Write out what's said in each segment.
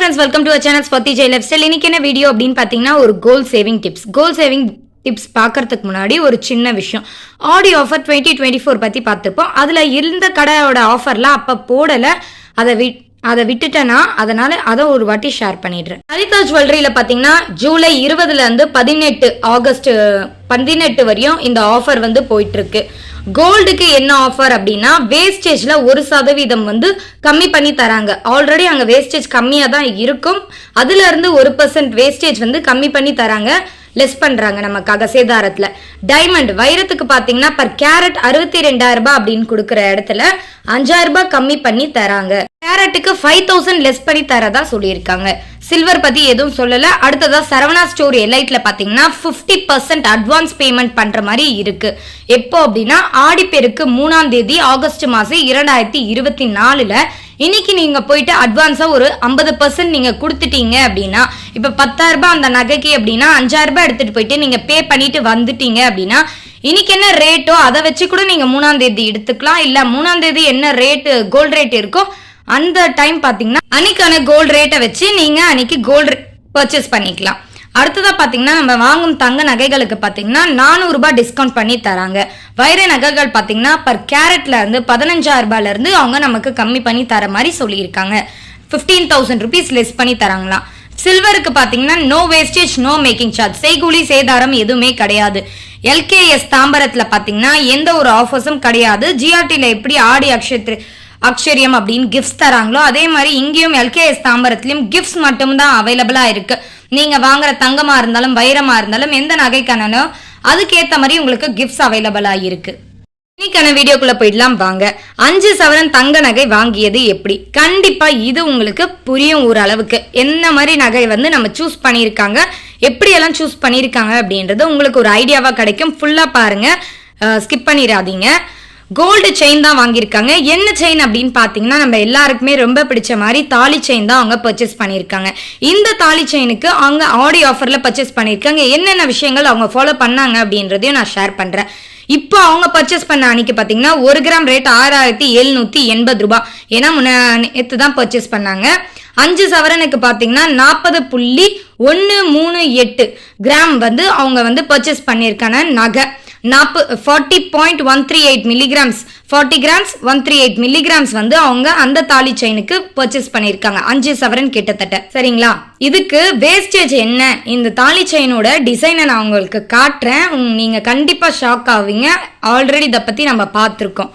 Friends welcome to channel ஸ்பத்தி Jai lifestyle இன்னைக்கு என்ன வீடியோ அப்படின்னு பார்த்தீங்கன்னா ஒரு gold saving tips gold saving tips பார்க்கறதுக்கு முன்னாடி ஒரு சின்ன விஷயம். ஆடி ஆஃபர் டுவெண்ட்டி டுவெண்ட்டி ஃபோர் பற்றி பார்த்துருப்போம் அதில் இருந்த கடையோட ஆஃபர்லாம் அப்போ போடலை. அதை விட் அதை விட்டுட்டேன்னா அதனால அதை ஒரு வாட்டி ஷேர் பண்ணிடுறேன். லலிதா ஜுவல்லரியில் பார்த்தீங்கன்னா ஜூலை இருபதுல இருந்து பதினெட்டு ஆகஸ்ட் பதினெட்டு வரையும் இந்த ஆஃபர் வந்து போயிட்டு இருக்கு. கோல்டுக்கு என்ன ஆஃபர் அப்படின்னா வேஸ்டேஜில் ஒரு சதவீதம் வந்து கம்மி பண்ணி தராங்க. ஆல்ரெடி அங்கே வேஸ்டேஜ் கம்மியாக தான் இருக்கும். அதுலேருந்து ஒரு பர்சன்ட் வேஸ்டேஜ் வந்து கம்மி பண்ணி தராங்க. லெஸ் பண்ணுறாங்க நமக்காக சேதாரத்தில் டைமண்ட் வைரத்துக்கு பார்த்தீங்கன்னா பர் கேரட் அறுபத்தி ரெண்டாயிரம் ரூபாய் அப்படின்னு கொடுக்குற இடத்துல அஞ்சாயிரம் ரூபாய் கம்மி பண்ணி தராங்க. கேரட்டுக்கு ஃபைவ் தௌசண்ட் லெஸ் பண்ணி தரதா சொல்லியிருக்காங்க. சில்வர் பத்தி எதுவும் சொல்லல. அடுத்ததா சரவணா ஸ்டோர் எலைட்ல பாத்தீங்கன்னா 50% பர்சன்ட் அட்வான்ஸ் பேமெண்ட் பண்ற மாதிரி இருக்கு. எப்போ அப்படின்னா ஆடிப்பெருக்கு மூணாம் தேதி ஆகஸ்ட் மாசம் இரண்டாயிரத்தி இருபத்தி நாலுல. இன்னைக்கு நீங்க போயிட்டு அட்வான்ஸா ஒரு ஐம்பது பர்சன்ட் நீங்க கொடுத்துட்டீங்க அப்படின்னா இப்ப பத்தாயிரம் ரூபாய் அந்த நகைக்கு அப்படின்னா அஞ்சாயிரம் ரூபாய் எடுத்துட்டு போயிட்டு நீங்க பே பண்ணிட்டு வந்துட்டீங்க அப்படின்னா இன்னைக்கு என்ன ரேட்டோ அதை வச்சு கூட நீங்க மூணாம் தேதி எடுத்துக்கலாம். இல்ல மூணாம் தேதி என்ன ரேட்டு கோல்ட் ரேட் இருக்கோ அந்த டைம் பார்த்தீங்கன்னா அன்னைக்கான கோல்டு ரேட்டை வச்சு நீங்கள் அன்னைக்கு கோல்டு பர்ச்சேஸ் பண்ணிக்கலாம். அடுத்ததாக பார்த்தீங்கன்னா நம்ம வாங்கும் தங்க நகைகளுக்கு பார்த்தீங்கன்னா நானூறுரூபா டிஸ்கவுண்ட் பண்ணி தராங்க. வைர நகைகள் பார்த்தீங்கன்னா பர் கேரட்ல இருந்து பதினஞ்சாயிரம் இருந்து அவங்க நமக்கு கம்மி பண்ணி தர மாதிரி சொல்லியிருக்காங்க. ஃபிஃப்டீன் தௌசண்ட் ருபீஸ் லெஸ் பண்ணி தராங்களாம். சில்வருக்கு பார்த்தீங்கன்னா no wastage no making charge செய்கூலி சேதாரம் எதுவுமே கிடையாது. எல்கேஎஸ் தாம்பரத்தில் பார்த்தீங்கன்னா எந்த ஒரு ஆஃபர்ஸும் கிடையாது. ஜிஆர்டியில் எப்படி ஆடி அக்ஷத்ரி அக்ஷரியம் அப்படின்னு கிஃப்ட்ஸ் தராங்களோ அதே மாதிரி இங்கேயும் எல்கேஎஸ் தாம்பரத்துலையும் கிஃப்ட்ஸ் மட்டும்தான் அவைலபிளா இருக்கு. நீங்க வாங்குற தங்கமா இருந்தாலும் வைரமா இருந்தாலும் எந்த நகைக்கானோ அதுக்கேத்த மாதிரி உங்களுக்கு கிஃப்ட்ஸ் அவைலபிளா இருக்கு. இன்னைக்கான வீடியோக்குள்ள போயிடலாம் வாங்க. அஞ்சு சவரன் தங்க நகை வாங்கியது எப்படி? கண்டிப்பா இது உங்களுக்கு புரியும் ஒரு அளவுக்கு. என்ன மாதிரி நகை வந்து நம்ம சூஸ் பண்ணியிருக்காங்க எப்படியெல்லாம் சூஸ் பண்ணியிருக்காங்க அப்படின்றது உங்களுக்கு ஒரு ஐடியாவா கிடைக்கும். ஃபுல்லா பாருங்க. ஸ்கிப் பண்ணிடாதீங்க. கோல்டு செயின் தான் வாங்கியிருக்காங்க. என்ன செயின் அப்படின்னு பார்த்தீங்கன்னா நம்ம எல்லாருக்குமே ரொம்ப பிடிச்ச மாதிரி தாலி செயின் தான் அவங்க பர்ச்சேஸ் பண்ணியிருக்காங்க. இந்த தாலி செயினுக்கு அவங்க ஆடி ஆஃபரில் பர்ச்சேஸ் பண்ணியிருக்காங்க. என்னென்ன விஷயங்கள் அவங்க ஃபாலோ பண்ணாங்க அப்படின்றதையும் நான் ஷேர் பண்ணுறேன் இப்போ அவங்க பர்ச்சேஸ் பண்ண அன்னைக்கு பார்த்தீங்கன்னா ஒரு கிராம் ரேட் ஆறாயிரத்தி எழுநூற்றி எண்பது ரூபாய். ஏன்னா முன்ன நேற்று தான் பர்ச்சேஸ் பண்ணாங்க. அஞ்சு சவரனுக்கு பார்த்தீங்கன்னா நாற்பது புள்ளி ஒன்று மூணு எட்டு கிராம் வந்து அவங்க வந்து பர்ச்சேஸ் பண்ணியிருக்காங்க நகை. நாற்ப forty point one three eight milligrams forty grams one three eight milligrams வந்து அவங்க அந்த தாலி செயினுக்கு பர்ச்சேஸ் பண்ணியிருக்காங்க. அஞ்சு சவரன் கிட்டத்தட்ட. சரிங்களா? இதுக்கு வேஸ்டேஜ் என்ன? இந்த தாலி செயினோட டிசைனை நான் உங்களுக்கு காட்டுறேன். நீங்கள் கண்டிப்பாக ஷாக் ஆவீங்க. ஆல்ரெடி இதை பற்றி நம்ம பார்த்துருக்கோம்.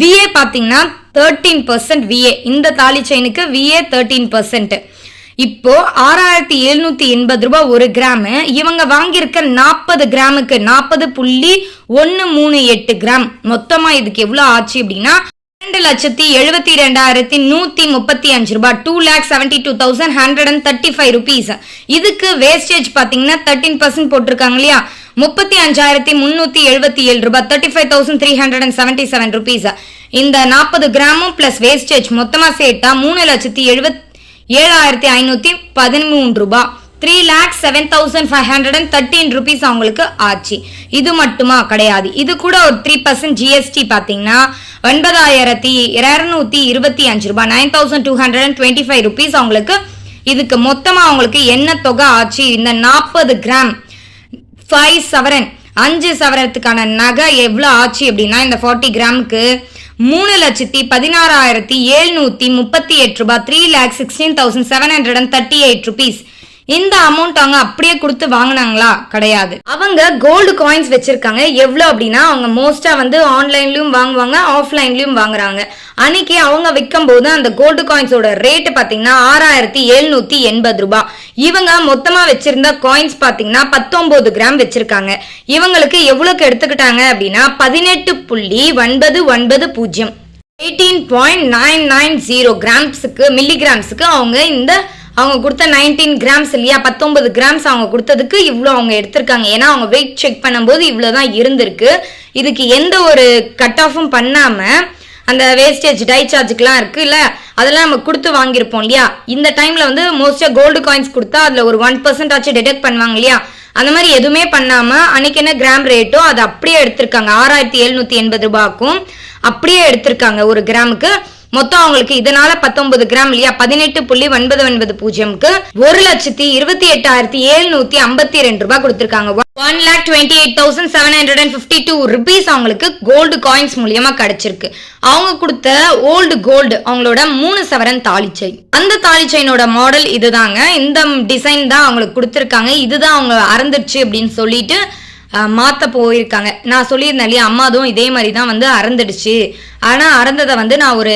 விஏ பார்த்தீங்கன்னா தேர்ட்டீன் பர்சன்ட் விஏ இந்த தாலி செயினுக்கு விஏ தேர்ட்டீன் பர்சன்ட் இப்போ ஆறாயிரத்தி எழுநூத்தி எண்பது ரூபாய் ஒரு கிராம். இவங்க வாங்கியிருக்க நாற்பது கிராமுக்கு நாற்பது புள்ளி ஒன்னு மூணு எட்டு கிராம். மொத்தமா இதுக்கு எவ்வளவு ஆச்சு அப்படின்னா ரெண்டு லட்சத்தி எழுபத்தி ரெண்டாயிரத்தி நூத்தி முப்பத்தி அஞ்சு ரூபாய். Two lakh seventy two thousand hundred and thirty five rupees இதுக்கு வேஸ்டேஜ் பாத்தீங்கன்னா தேர்ட்டின் பர்சன்ட் போட்டிருக்காங்க இல்லையா? முப்பத்தி அஞ்சாயிரத்தி முன்னூத்தி எழுபத்தி ஏழு ரூபாய். Thirty five thousand three hundred and seventy seven rupees இந்த நாற்பது கிராமும் பிளஸ் வேஸ்டேஜ் மொத்தமா சேர்த்தா மூணு லட்சத்தி எழுபத் ஏழாயிரத்தி ஐநூத்தி பதிமூணு ரூபாய் three lakhs seven thousand five hundred and thirteen rupees அவங்களுக்கு ஆச்சு. இது மட்டுமா? கிடையாது. இது கூட ஒரு த்ரீ பர்சன்ட் ஜிஎஸ்டி பார்த்தீங்கன்னா ஒன்பதாயிரத்தி இரநூத்தி இருபத்தி அஞ்சு ரூபாய் nine thousand two hundred and twenty five rupees அவங்களுக்கு இதுக்கு மொத்தமாக அவங்களுக்கு என்ன தொகை ஆச்சு? இந்த நாற்பது கிராம் ஃபைவ் சவரன் அஞ்சு சவரத்துக்கான நகை எவ்வளோ ஆச்சு அப்படின்னா இந்த ஃபார்ட்டி கிராமுக்கு மூணு லட்சத்தி பதினாறாயிரத்தி எழுநூத்தி முப்பத்தி எட்டு ரூபாய் three lakh sixteen thousand seven hundred and thirty eight rupees இந்த அமௌண்ட் அவங்க அப்படியே கொடுத்து வாங்கினாங்களா? கிடையாது. அவங்க கோல்டு காயின்ஸ் வச்சிருக்காங்க. எவ்வளோ அப்படின்னா அவங்க மோஸ்டா வந்து ஆன்லைன்லயும் வாங்குவாங்க ஆஃப்லைன்லயும் வாங்குறாங்க. அன்னைக்கு அவங்க விற்கும் போது அந்த கோல்டு காயின்ஸோட ரேட் பாத்தீங்கன்னா ஆறாயிரத்தி எழுநூத்தி எண்பது ரூபாய் இவங்க மொத்தமா வச்சிருந்த காயின்ஸ் பாத்தீங்கன்னா பத்தொன்பது கிராம் வச்சிருக்காங்க. இவங்களுக்கு எவ்வளவுக்கு எடுத்துக்கிட்டாங்க அப்படின்னா பதினெட்டு புள்ளி ஒன்பது ஒன்பது பூஜ்ஜியம். Eighteen point nine nine zero கிராம்ஸுக்கு மில்லிகிராம்ஸுக்கு அவங்க இந்த அவங்க கொடுத்த நைன்டீன் கிராம்ஸ் இல்லையா? பத்தொன்பது கிராம்ஸ் அவங்க கொடுத்ததுக்கு இவ்வளோ அவங்க எடுத்திருக்காங்க. ஏன்னா அவங்க வெயிட் செக் பண்ணும்போது இவ்வளோ தான் இருந்திருக்கு. இதுக்கு எந்த ஒரு கட் ஆஃபும் பண்ணாமல் அந்த வேஸ்டேஜ் டை சார்ஜுக்குலாம் இருக்குல்ல அதெல்லாம் நம்ம கொடுத்து வாங்கியிருப்போம் இல்லையா? இந்த டைமில் வந்து மோஸ்ட்டாக கோல்டு காயின்ஸ் கொடுத்தா அதில் ஒரு ஒன் பர்சன்ட் ஆச்சு டிடெக்ட் பண்ணுவாங்க இல்லையா? அந்த மாதிரி எதுவுமே பண்ணாமல் அன்னைக்கு என்ன கிராம் ரேட்டோ அதை அப்படியே எடுத்திருக்காங்க. ஆறாயிரத்தி எழுநூற்றி எண்பது ரூபாய்க்கும் அப்படியே எடுத்திருக்காங்க ஒரு கிராமுக்கு மொத்தம் அவங்களுக்கு இதனால பத்தொன்பது கிராம் இல்லையா? பதினெட்டு புள்ளி ஒன்பது ஒன்பது பூஜ்ஜியம்க்கு ஒரு லட்சத்தி இருபத்தி எட்டாயிரத்தி எழுநூத்தி ஐம்பத்தி ரெண்டு ரூபாய் கொடுத்திருக்காங்க. One lakh twenty eight thousand seven hundred and fifty two rupees அவங்களுக்கு கோல்டு காயின்ஸ் மூலியமா கிடைச்சிருக்கு. அவங்க கொடுத்த ஓல்டு கோல்டு அவங்களோட மூணு சவரன் தாலி செயின் அந்த தாலி செயினோட மாடல் இதுதாங்க. இந்த டிசைன் தான் அவங்களுக்கு கொடுத்துருக்காங்க. இதுதான் அவங்க அறந்துருச்சு அப்படின்னு சொல்லிட்டு மாற்ற போயிருக்காங்க. நான் சொல்லியிருந்தேன் இல்லையா அம்மாதும் இதே மாதிரி தான் வந்து அறந்துடுச்சு. ஆனால் அறந்ததை வந்து நான் ஒரு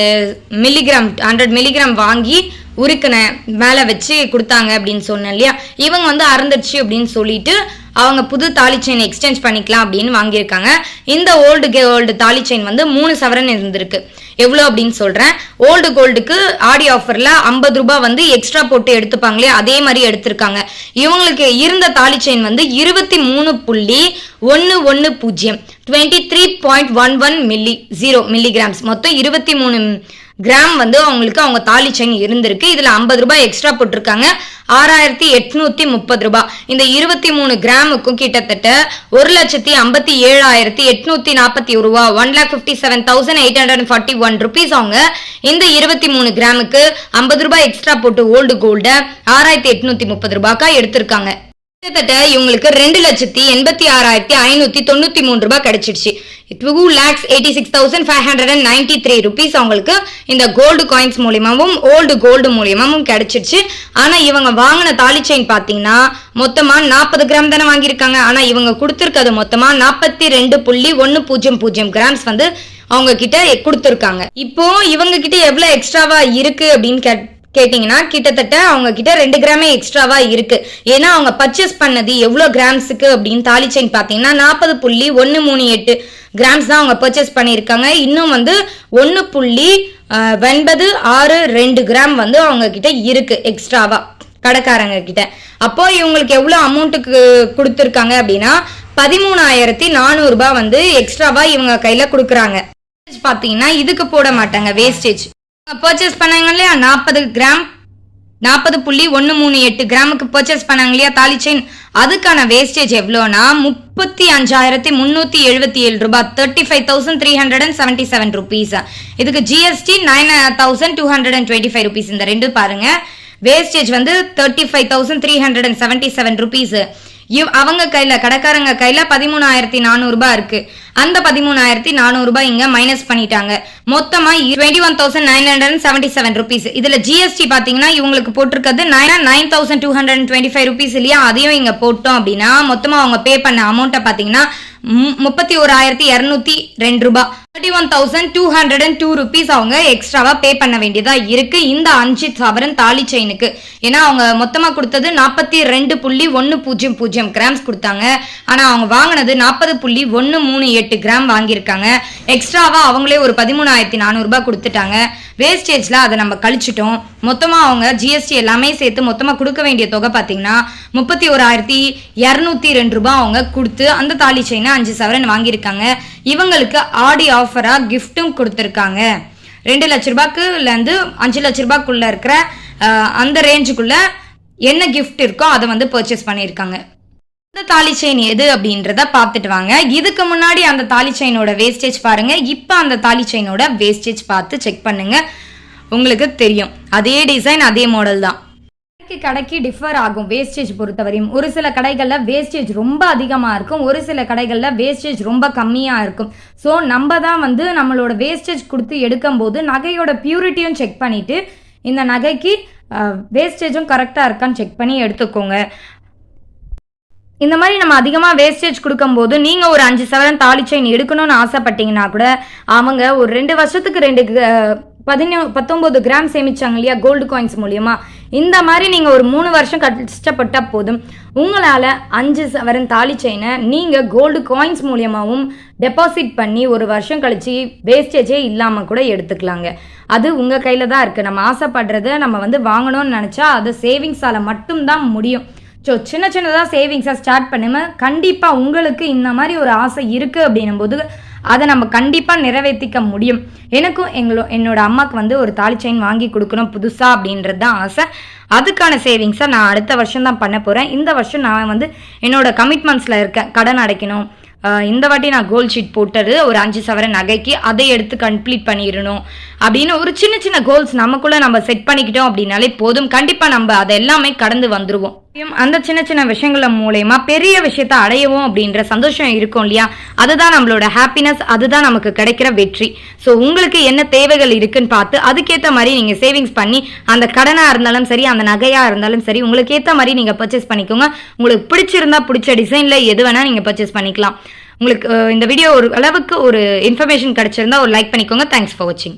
மில்லிகிராம் ஹண்ட்ரட் மில்லிகிராம் வாங்கி உருக்கினேன். மேலே வச்சு கொடுத்தாங்க அப்படின்னு சொன்னேன் இல்லையா. இவங்க வந்து அறந்துடுச்சு அப்படின்னு சொல்லிட்டு அவங்க புது தாலி செயின் எக்ஸ்சேஞ்ச் பண்ணிக்கலாம் அப்படின்னு வாங்கியிருக்காங்க. இந்த ஓல்டு கே ஓல்டு தாலி செயின் வந்து மூணு சவரன் இருந்திருக்கு. எவ்வளோ அப்படின்னு சொல்கிறேன் ஓல்டு கோல்டுக்கு ஆடி ஆஃபரில் ஐம்பது ரூபாய் வந்து எக்ஸ்ட்ரா போட்டு எடுத்துப்பாங்களே அதே மாதிரி எடுத்திருக்காங்க. இவங்களுக்கு இருந்த தாலி செயின் வந்து இருபத்தி மூணு புள்ளி ஒன்று ஒன்று பூஜ்ஜியம். Twenty three point one one milli zero milligrams மொத்தம் இருபத்தி மூணு கிராம் வந்து அவங்களுக்கு அவங்க தாலி செயின் இருந்திருக்கு. இதில் ஐம்பது ரூபாய் எக்ஸ்ட்ரா போட்டிருக்காங்க. ஆறாயிரத்தி எட்நூத்தி முப்பது ரூபாய் இந்த இருபத்தி மூணு கிராமுக்கும் கிட்டத்தட்ட ஒரு லட்சத்தி ஐம்பத்தி ஏழாயிரத்தி எட்நூத்தி நாற்பத்தி ஒரு ரூபா. One lakh fifty seven thousand eight hundred forty one rupees அவங்க இந்த இருபத்தி மூணு கிராமுக்கு ஐம்பது ரூபாய் எக்ஸ்ட்ரா போட்டு ஓல்டு கோல்ட ஆறாயிரத்தி எட்நூத்தி முப்பது ரூபாய்க்கா எடுத்திருக்காங்க. கிட்டத்தட்ட இவங்களுக்கு ரெண்டு லட்சத்தி எண்பத்தி ஆறாயிரத்தி ஐநூத்தி தொண்ணூத்தி மூணு ரூபாய் கிடைச்சிடுச்சு. Two lakhs eighty six thousand five hundred and ninety three rupees அவங்களுக்கு இந்த கோல்டு காயின்ஸ் மூலியமாவும் ஓல்டு கோல்டு மூலியமாவும் கிடைச்சிடுச்சு. ஆனா இவங்க வாங்கின தாலி செயின் பாத்தீங்கன்னா மொத்தமா நாற்பது கிராம் தானே வாங்கியிருக்காங்க. ஆனா இவங்க கொடுத்துருக்கிறது மொத்தமா நாற்பத்தி ரெண்டு புள்ளி ஒன்னு பூஜ்ஜியம் பூஜ்ஜியம் கிராம்ஸ் வந்து அவங்க கிட்ட கொடுத்துருக்காங்க. இப்போ இவங்க கிட்ட எவ்வளவு எக்ஸ்ட்ராவா இருக்கு அப்படின்னு கேட் கேட்டிங்கன்னா கிட்டத்தட்ட அவங்க கிட்ட ரெண்டு கிராமே எக்ஸ்ட்ராவா இருக்கு. ஏன்னா அவங்க பர்ச்சேஸ் பண்ணது எவ்வளோ கிராம்ஸுக்கு அப்படின்னு தாலி செயின் பார்த்தீங்கன்னா நாற்பது புள்ளி ஒன்று மூணு எட்டு கிராம்ஸ் தான் அவங்க பர்ச்சேஸ் பண்ணியிருக்காங்க. இன்னும் வந்து ஒன்று புள்ளி ஒன்பது ஆறு ரெண்டு கிராம் வந்து அவங்க கிட்ட இருக்கு எக்ஸ்ட்ராவா கடைக்காரங்க கிட்ட அப்போ இவங்களுக்கு எவ்வளோ அமௌண்ட்டுக்கு கொடுத்துருக்காங்க அப்படின்னா பதிமூணாயிரத்தி நானூறுபா வந்து எக்ஸ்ட்ராவா இவங்க கையில கொடுக்குறாங்க. பார்த்தீங்கன்னா இதுக்கு போட மாட்டாங்க வேஸ்டேஜ் பர்ச்சேஸ் பண்ணாங்க இல்லையா? நாற்பது கிராம் நாற்பது புள்ளி ஒன்று மூணு எட்டு கிராமுக்கு பர்ச்சேஸ் பண்ணாங்க இல்லையா தாலி செயின் அதுக்கான வேஸ்டேஜ் எவ்வளோனா முப்பத்தி அஞ்சாயிரத்தி முந்நூற்றி எழுபத்தி ஏழு ரூபாய் thirty five thousand three hundred and seventy seven rupees இதுக்கு GST nine thousand two hundred and twenty five rupees இந்த ரெண்டு பாருங்க. வேஸ்டேஜ் வந்து thirty five thousand three hundred and seventy seven rupees இவ் அவங்க கையில கடைக்காரங்க கையில பதிமூணாயிரத்தி நானூறுபா இருக்கு. அந்த பதிமூணாயிரத்தி நானூறுபா இங்க மைனஸ் பண்ணிட்டாங்க. மொத்தமா twenty one thousand nine hundred and seventy seven rupees இதுல ஜிஎஸ்டி பாத்தீங்கன்னா இவங்களுக்கு போட்டிருக்கிறது nine nine thousand two hundred twenty five rupees இல்லையா? அதையும் இங்க போட்டோம் அப்படின்னா மொத்தமா அவங்க பே பண்ண அமௌண்ட்டை பாத்தீங்கன்னா மு- முப்பத்தி ஓராயிரத்தி இரநூத்தி ரெண்டு ரூபாய். Thirty one thousand two hundred and two rupees அவங்க எக்ஸ்ட்ராவா பே பண்ண வேண்டியதா இருக்கு. இந்த அஞ்சு சவரன் தாலி செயினுக்கு ஏன்னா அவங்க மொத்தமா கொடுத்தது நாற்பத்தி ரெண்டு புள்ளி ஒன்று பூஜ்ஜியம் பூஜ்ஜியம் கிராம்ஸ் கொடுத்தாங்க. ஆனா அவங்க வாங்கினது நாற்பது புள்ளி ஒன்று மூணு எட்டு கிராம் வாங்கியிருக்காங்க. எக்ஸ்ட்ராவா அவங்களே ஒரு பதிமூணாயிரத்தி நானூறுபா கொடுத்துட்டாங்க. வேஸ்டேஜ்ல அதை நம்ம கழிச்சிட்டோம். மொத்தமாக அவங்க ஜிஎஸ்டி எல்லாமே சேர்த்து மொத்தமாக கொடுக்க வேண்டிய தொகை பார்த்தீங்கன்னா முப்பத்தி ஓராயிரத்தி இரநூத்தி ரெண்டு ரூபாய் அவங்க கொடுத்து அந்த தாலி செயினை அஞ்சு சவரன் வாங்கியிருக்காங்க. இவங்களுக்கு ஆடி ஆஃப் ஆஃபராக கிஃப்ட்டும் கொடுத்துருக்காங்க. ரெண்டு லட்ச ரூபாய்க்குலேருந்து அஞ்சு லட்ச ரூபாய்க்குள்ளே இருக்கிற அந்த ரேஞ்சுக்குள்ள என்ன கிஃப்ட் இருக்கோ அதை வந்து பர்ச்சேஸ் பண்ணியிருக்காங்க. இந்த தாலி செயின் எது அப்படின்றத பார்த்துட்டு வாங்க. இதுக்கு முன்னாடி அந்த தாலி செயினோட வேஸ்டேஜ் பாருங்க. இப்போ அந்த தாலி செயினோட வேஸ்டேஜ் பார்த்து செக் பண்ணுங்க. உங்களுக்கு தெரியும். அதே டிசைன் அதே மாடல் தான். கடைக்கு கடைக்கு டிஃபர் ஆகும் வேஸ்டேஜ் பொறுத்தவரையும். ஒரு சில கடைகளில் வேஸ்டேஜ் ரொம்ப அதிகமாக இருக்கும். ஒரு சில கடைகளில் வேஸ்டேஜ் ரொம்ப கம்மியாக இருக்கும். ஸோ நம்ம தான் வந்து நம்மளோட வேஸ்டேஜ் கொடுத்து எடுக்கும்போது நகையோட பியூரிட்டியும் செக் பண்ணிவிட்டு இந்த நகைக்கு வேஸ்டேஜும் கரெக்டாக இருக்கான்னு செக் பண்ணி எடுத்துக்கோங்க. இந்த மாதிரி நம்ம அதிகமாக வேஸ்டேஜ் கொடுக்கும்போது நீங்கள் ஒரு அஞ்சு சவரன் தாலி செயின் எடுக்கணும்னு ஆசைப்பட்டீங்கன்னா கூட அவங்க ஒரு ரெண்டு வருஷத்துக்கு ரெண்டு பதினோ பத்தொம்போது கிராம் சேமிச்சாங்க இல்லையா கோல்டு காயின்ஸ் மூலியமாக இந்த மாதிரி நீங்கள் ஒரு மூணு வருஷம் கஷ்டப்பட்டால் போதும். உங்களால் அஞ்சு சவரன் தாலி செயினை நீங்கள் கோல்டு காயின்ஸ் மூலியமாகவும் டெபாசிட் பண்ணி ஒரு வருஷம் கழித்து வேஸ்டேஜே இல்லாமல் கூட எடுத்துக்கலாங்க. அது உங்கள் கையில் தான் இருக்குது நம்ம ஆசைப்படுறத நம்ம வந்து வாங்கணும்னு நினச்சா அது சேவிங்ஸால் மட்டும்தான் முடியும். ஸோ சின்ன சின்னதாக சேவிங்ஸை ஸ்டார்ட் பண்ணுமே கண்டிப்பாக உங்களுக்கு இந்த மாதிரி ஒரு ஆசை இருக்குது அப்படின்னும் போது அதை நம்ம கண்டிப்பாக நிறைவேற்றிக்க முடியும். எனக்கும் எங்களோ என்னோட அம்மாவுக்கு வந்து ஒரு தாலி செயின் வாங்கி கொடுக்கணும் புதுசாக அப்படின்றது தான் ஆசை. அதுக்கான சேவிங்ஸை நான் அடுத்த வருஷம் தான் பண்ண போகிறேன் இந்த வருஷம் நான் வந்து என்னோட கமிட்மெண்ட்ஸில் இருக்கேன். கடன் அடைக்கணும். இந்த வாட்டி நான் கோல்ட் ஷீட் போட்டது ஒரு அஞ்சு சவரன் நகைக்கு அதை எடுத்து கம்ப்ளீட் பண்ணிடணும் அப்படின்னு ஒரு சின்ன சின்ன கோல்ஸ் நமக்குள்ளே நம்ம செட் பண்ணிக்கிட்டோம் அப்படின்னாலே போதும். கண்டிப்பாக நம்ம அதை எல்லாமே கடந்து வந்துடுவோம் அந்த சின்ன சின்ன விஷயங்கள மூலயமா பெரிய விஷயத்த அடையவும் அப்படின்ற சந்தோஷம் இருக்கும் இல்லையா? அதுதான் நம்மளோட ஹாப்பினஸ் அதுதான் நமக்கு கிடைக்கிற வெற்றி. ஸோ உங்களுக்கு என்ன தேவைகள் இருக்குன்னு பார்த்து அதுக்கேற்ற மாதிரி நீங்க சேவிங்ஸ் பண்ணி அந்த கடனா இருந்தாலும் சரி அந்த நகையா இருந்தாலும் சரி உங்களுக்கு ஏற்ற மாதிரி நீங்க பர்ச்சேஸ் பண்ணிக்கோங்க. உங்களுக்கு பிடிச்சிருந்தா பிடிச்ச டிசைன்ல எது வேணா நீங்க பர்ச்சேஸ் பண்ணிக்கலாம். உங்களுக்கு இந்த வீடியோ ஒரு அளவுக்கு ஒரு இன்ஃபர்மேஷன் கிடைச்சிருந்தா ஒரு லைக் பண்ணிக்கோங்க. தேங்க்ஸ் ஃபார் வாட்சிங்